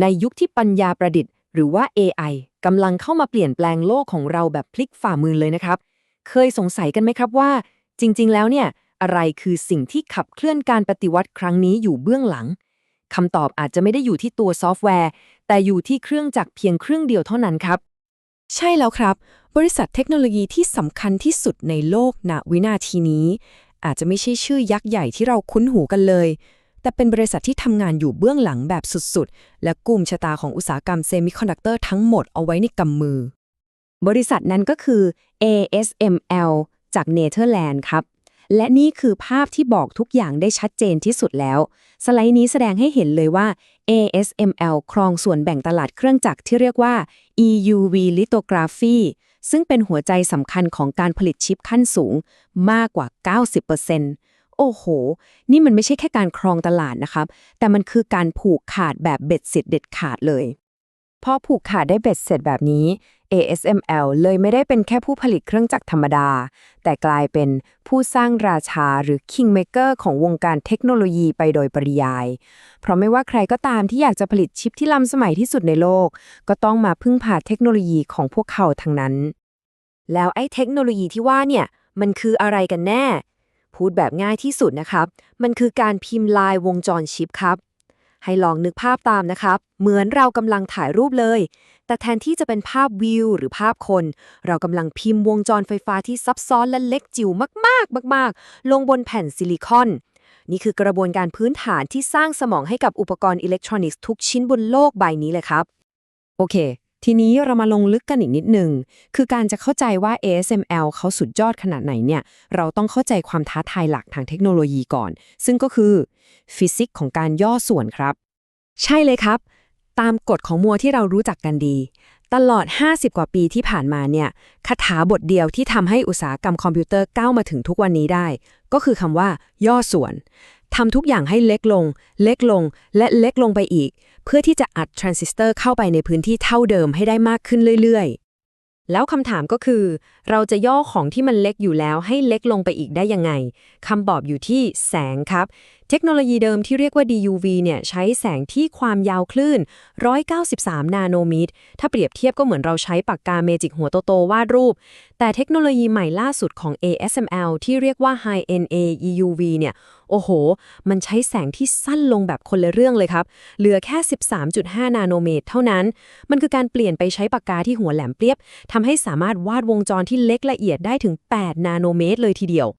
ในยุคที่ปัญญาประดิษฐ์ หรือว่า AI กำลังเข้ามาเปลี่ยนแปลงโลกของเราแบบพลิกฝ่ามือเลยนะครับ เคยสงสัยกันไหมครับว่า จริง ๆ แล้วเนี่ย อะไรคือสิ่งที่ขับเคลื่อนการปฏิวัติครั้งนี้อยู่เบื้องหลังคำตอบอาจจะไม่ได้อยู่ที่ตัวซอฟต์แวร์ แต่อยู่ที่เครื่องจักรเพียงเครื่องเดียวเท่านั้นครับ ใช่แล้วครับ บริษัทเทคโนโลยีที่สำคัญที่สุดในโลกณวินาทีนี้ อาจจะไม่ใช่ชื่อยักษ์ใหญ่ที่เราคุ้นหูกันเลย แต่เป็นบริษัทที่ทำงานอยู่เบื้องหลังแบบสุดๆ และกลุ่มชะตาของอุตสาหกรรมเซมิคอนดักเตอร์ทั้งหมดเอาไว้ในกำมือ บริษัทนั้นก็คือ ASML จากเนเธอร์แลนด์ครับ และนี่คือภาพที่บอกทุกอย่างได้ชัดเจนที่สุดแล้ว สไลด์นี้แสดงให้เห็นเลยว่า ASML ครองส่วนแบ่งตลาดเครื่องจักรที่เรียกว่า EUV lithography ซึ่งเป็นหัวใจสำคัญของการผลิตชิปขั้นสูงมากกว่า 90% โอ้โห นี่มันไม่ใช่แค่การครองตลาดนะครับ แต่มันคือการผูกขาดแบบเบ็ดเสร็จเด็ดขาดเลยพอผูกขาดได้เบ็ดเสร็จแบบนี้ ASML เลยไม่ได้เป็นแค่ผู้ผลิตเครื่องจักรธรรมดา แต่กลายเป็นผู้สร้างราชาหรือ Kingmaker ของวงการเทคโนโลยีไปโดยปริยาย เพราะไม่ว่าใครก็ตามที่อยากจะผลิตชิปที่ล้ำสมัยที่สุดในโลก ก็ต้องมาพึ่งพาเทคโนโลยีของพวกเขาทั้งนั้น แล้วไอ้เทคโนโลยีที่ว่าเนี่ย มันคืออะไรกันแน่ พูดแบบง่ายที่สุดนะครับ มันคือการพิมพ์ลายวงจรชิปครับ ให้ลองนึกภาพตามนะครับ เหมือนเรากำลังถ่ายรูปเลย แต่แทนที่จะเป็นภาพวิวหรือภาพคน เรากำลังพิมพ์วงจรไฟฟ้าที่ซับซ้อนและเล็กจิ๋วมากๆ มาก ๆ ลงบนแผ่นซิลิคอน นี่คือกระบวนการพื้นฐานที่สร้างสมองให้กับอุปกรณ์อิเล็กทรอนิกส์ทุกชิ้นบนโลกใบนี้เลยครับ โอเค ทีนี้เรามาลงลึกกันอีกนิดหนึ่ง คือการจะเข้าใจว่า ASML เขาสุดยอดขนาดไหนเนี่ย เราต้องเข้าใจความท้าทายหลักทางเทคโนโลยีก่อน ซึ่งก็คือฟิสิกส์ของการย่อส่วนครับ ใช่เลยครับ ตามกฎของมัวที่เรารู้จักกันดี ตลอด 50 กว่าปีที่ผ่านมาเนี่ย คาถาบทเดียวที่ทำให้อุตสาหกรรมคอมพิวเตอร์ก้าวมาถึงทุกวันนี้ได้ ก็คือคำว่า ย่อส่วน ทำทุกอย่างให้เล็กลง เล็กลง และเล็กลงไปอีก เพื่อที่จะอัดทรานซิสเตอร์เข้าไปในพื้นที่เท่าเดิมให้ได้มากขึ้นเรื่อยๆ แล้วคำถามก็คือ เราจะย่อของที่มันเล็กอยู่แล้วให้เล็กลงไปอีกได้ยังไงคำตอบอยู่ที่แสงครับ เทคโนโลยีเดิมที่เรียกว่า DUV เนี่ยใช้แสงที่ความยาวคลื่น 193 นาโนเมตร ถ้าเปรียบเทียบก็เหมือนเราใช้ปากกาเมจิกหัวโตๆวาดรูป แต่เทคโนโลยีใหม่ล่าสุดของ ASML ที่เรียกว่า High NA EUV เนี่ย โอ้โห มันใช้แสงที่สั้นลงแบบคนละเรื่องเลยครับ เหลือแค่ 13.5 นาโนเมตร เท่านั้น มันคือการเปลี่ยนไปใช้ปากกาที่หัวแหลมเปรียบทำให้สามารถวาดวงจรที่เล็กละเอียดได้ถึง 8 นาโนเมตรเลยทีเดียว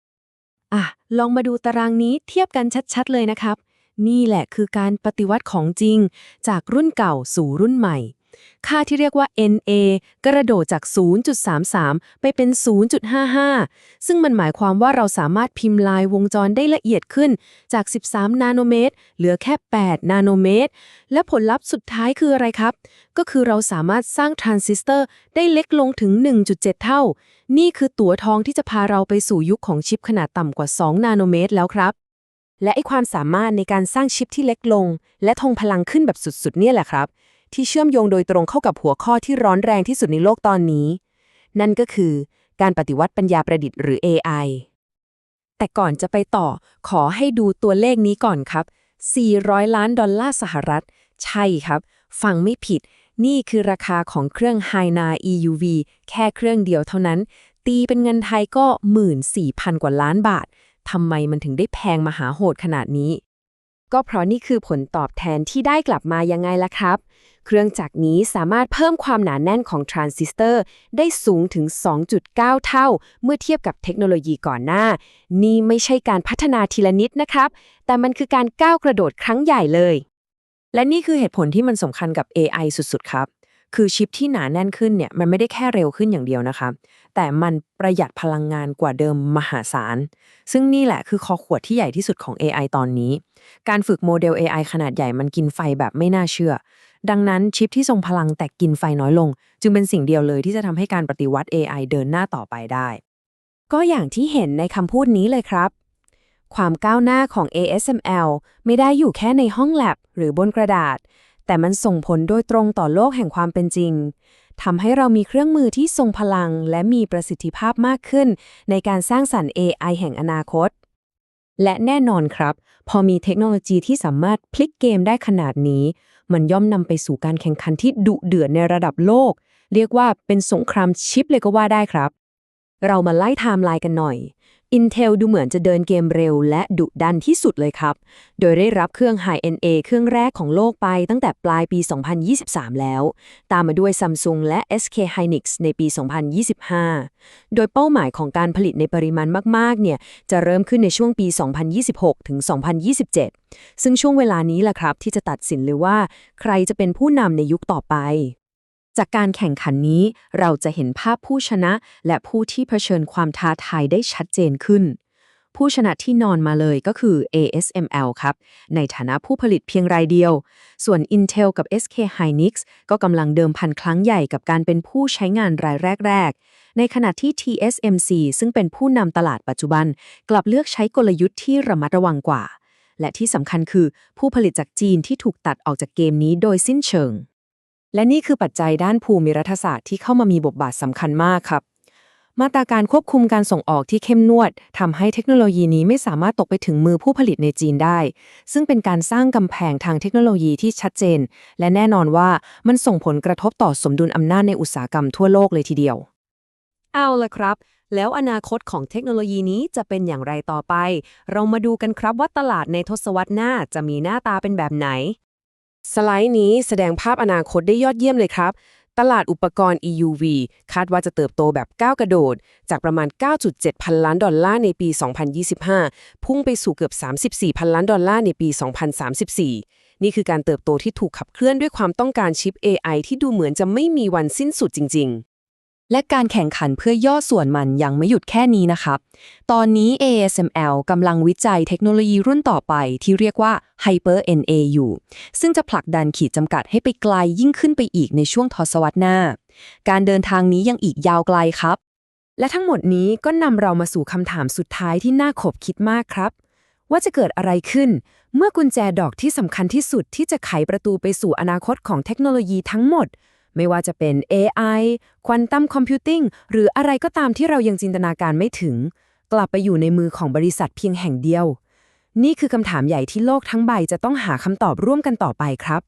อะ ลองมาดูตารางนี้เทียบกันชัดๆเลยนะครับ นี่แหละคือการปฏิวัติของจริง จากรุ่นเก่าสู่รุ่นใหม่ ค่าที่เรียกว่า NA กระโดดจาก 0.33 ไปเป็น 0.55 ซึ่งมันหมายความว่าเราสามารถพิมพ์ลายวงจรได้ละเอียดขึ้นจาก 13 นาโนเมตร เหลือแค่ 8 นาโนเมตร และผลลัพธ์สุดท้ายคืออะไรครับ ก็คือเราสามารถสร้างทรานซิสเตอร์ได้เล็กลงถึง 1.7 เท่า นี่คือตั๋วทองที่จะพาเราไปสู่ยุคของชิปขนาดต่ำกว่า 2 นาโนเมตรแล้วครับ และไอความสามารถในการสร้างชิปที่เล็กลง และทงพลังขึ้นแบบสุดๆ เนี่ยแหละครับ ที่เชื่อมโยงโดยตรงเข้ากับหัวข้อที่ร้อนแรงที่สุดในโลกตอนนี้ นั่นก็คือการปฏิวัติปัญญาประดิษฐ์หรือ AI แต่ก่อนจะไปต่อ ขอให้ดูตัวเลขนี้ก่อนครับ 400 ล้านดอลลาร์สหรัฐ ใช่ครับ ฟังไม่ผิด นี่คือราคาของเครื่อง h i n a EUV แค่เครื่องเดียวเท่านั้น ตีเป็นเงินไทยก็ 14,000 กว่าล้านบาท ทำไมมันถึงได้แพงมหาโหดขนาดนี้ ก็เพราะนี่คือผลตอบแทนที่ได้กลับมายังไงล่ะครับ เครื่องจักรนี้สามารถเพิ่มความหนาแน่นของทรานซิสเตอร์ได้สูงถึง 2.9 เท่า เมื่อเทียบกับเทคโนโลยีก่อนหน้า นี่ไม่ใช่การพัฒนาทีละนิดนะครับ แต่มันคือการก้าวกระโดดครั้งใหญ่เลย และนี่คือเหตุผลที่มันสำคัญกับ AI สุดๆ ครับ คือชิปที่หนาแน่นขึ้นเนี่ยมันไม่ได้แค่เร็วขึ้นอย่างเดียวนะคะ แต่มันประหยัดพลังงานกว่าเดิมมหาศาล ซึ่งนี่แหละคือคอขวดที่ใหญ่ที่สุดของ AI ตอนนี้ การฝึกโมเดล AI ขนาดใหญ่มันกินไฟแบบไม่น่าเชื่อ ดังนั้นชิปที่ทรงพลังแต่กินไฟน้อยลง จึงเป็นสิ่งเดียวเลยที่จะทำให้การปฏิวัติ AI เดินหน้าต่อไปได้ ก็อย่างที่เห็นในคำพูดนี้เลยครับ ความก้าวหน้าของ ASML ไม่ได้อยู่แค่ในห้องแลบหรือบนกระดาษ แต่มันส่งผลโดยตรงต่อโลกแห่งความเป็นจริงทำให้เรามีเครื่องมือที่ทรงพลัง และมีประสิทธิภาพมากขึ้น ในการสร้างสรรค์ AI แห่งอนาคต และแน่นอนครับ พอมีเทคโนโลยีที่สามารถพลิกเกมได้ขนาดนี้ มันย่อมนำไปสู่การแข่งขันที่ดุเดือดในระดับโลก เรียกว่าเป็นสงครามชิปเลยก็ว่าได้ครับ เรามาไล่ไทม์ไลน์กันหน่อย Intel ดูเหมือนจะเดินเกมเร็วและดุดันที่สุดเลยครับ โดยได้รับเครื่อง High NA เครื่องแรกของโลกไปตั้งแต่ปลายปี 2023 แล้ว ตามมาด้วย Samsung และ SK Hynix ในปี 2025 โดยเป้าหมายของการผลิตในปริมาณมาก ๆ เนี่ย จะเริ่มขึ้นในช่วงปี 2026 ถึง 2027 ซึ่งช่วงเวลานี้แหละครับที่จะตัดสินเลยว่า ใครจะเป็นผู้นำในยุคต่อไป จากการแข่งขันนี้เราจะเห็นภาพผู้ชนะ และผู้ที่เผชิญความท้าทายได้ชัดเจนขึ้น ผู้ชนะที่นอนมาเลยก็คือ ASML ครับ ในฐานะผู้ผลิตเพียงรายเดียว ส่วน Intel กับ SK Hynix ก็กำลังเดิมพันครั้งใหญ่กับการเป็นผู้ใช้งานรายแรก ๆ ในขณะที่ TSMC ซึ่งเป็นผู้นำตลาดปัจจุบัน กลับเลือกใช้กลยุทธ์ที่ระมัดระวังกว่า และที่สำคัญคือผู้ผลิตจากจีนที่ถูกตัดออกจากเกมนี้โดยสิ้นเชิง และนี่คือปัจจัยด้านภูมิรัฐศาสตร์ที่เข้ามามีบทบาทสำคัญมากครับ มาตราการควบคุมการส่งออกที่เข้มงวดทำให้เทคโนโลยีนี้ไม่สามารถตกไปถึงมือผู้ผลิตในจีนได้ ซึ่งเป็นการสร้างกำแพงทางเทคโนโลยีที่ชัดเจน และแน่นอนว่ามันส่งผลกระทบต่อสมดุลอำนาจในอุตสาหกรรมทั่วโลกเลยทีเดียว เอาละครับแล้วอนาคตของเทคโนโลยีนี้จะเป็นอย่างไรต่อไป เรามาดูกันครับว่าตลาดในทศวรรษหน้าจะมีหน้าตาเป็นแบบไหน สไลด์นี้แสดงภาพอนาคตได้ยอดเยี่ยมเลยครับ ตลาดอุปกรณ์ EUV คาดว่าจะเติบโตแบบก้าวกระโดด จากประมาณ 9.7 พันล้านดอลลาร์ในปี 2025 พุ่งไปสู่เกือบ 34 พันล้านดอลลาร์ในปี 2034 นี่คือการเติบโตที่ถูกขับเคลื่อนด้วยความต้องการชิป AI ที่ดูเหมือนจะไม่มีวันสิ้นสุดจริง ๆ และการแข่งขันเพื่อย่อส่วนมันยังไม่หยุดแค่นี้นะครับ ตอนนี้ ASML กำลังวิจัยเทคโนโลยีรุ่นต่อไปที่เรียกว่า Hyper NA อยู่ซึ่งจะผลักดันขีดจำกัดให้ไปไกลยิ่งขึ้นไปอีกในช่วงทศวรรษหน้า การเดินทางนี้ยังอีกยาวไกลครับ และทั้งหมดนี้ก็นำเรามาสู่คำถามสุดท้ายที่น่าขบคิดมากครับ ว่าจะเกิดอะไรขึ้น เมื่อกุญแจดอกที่สำคัญที่สุดที่จะไขประตูไปสู่อนาคตของเทคโนโลยีทั้งหมด ไม่ว่าจะเป็น AI ควอนตัมคอมพิวติ้งหรืออะไรก็ตามที่เรายังจินตนาการไม่ถึง กลับไปอยู่ในมือของบริษัทเพียงแห่งเดียว นี่คือคำถามใหญ่ที่โลกทั้งใบจะต้องหาคำตอบร่วมกันต่อไปครับ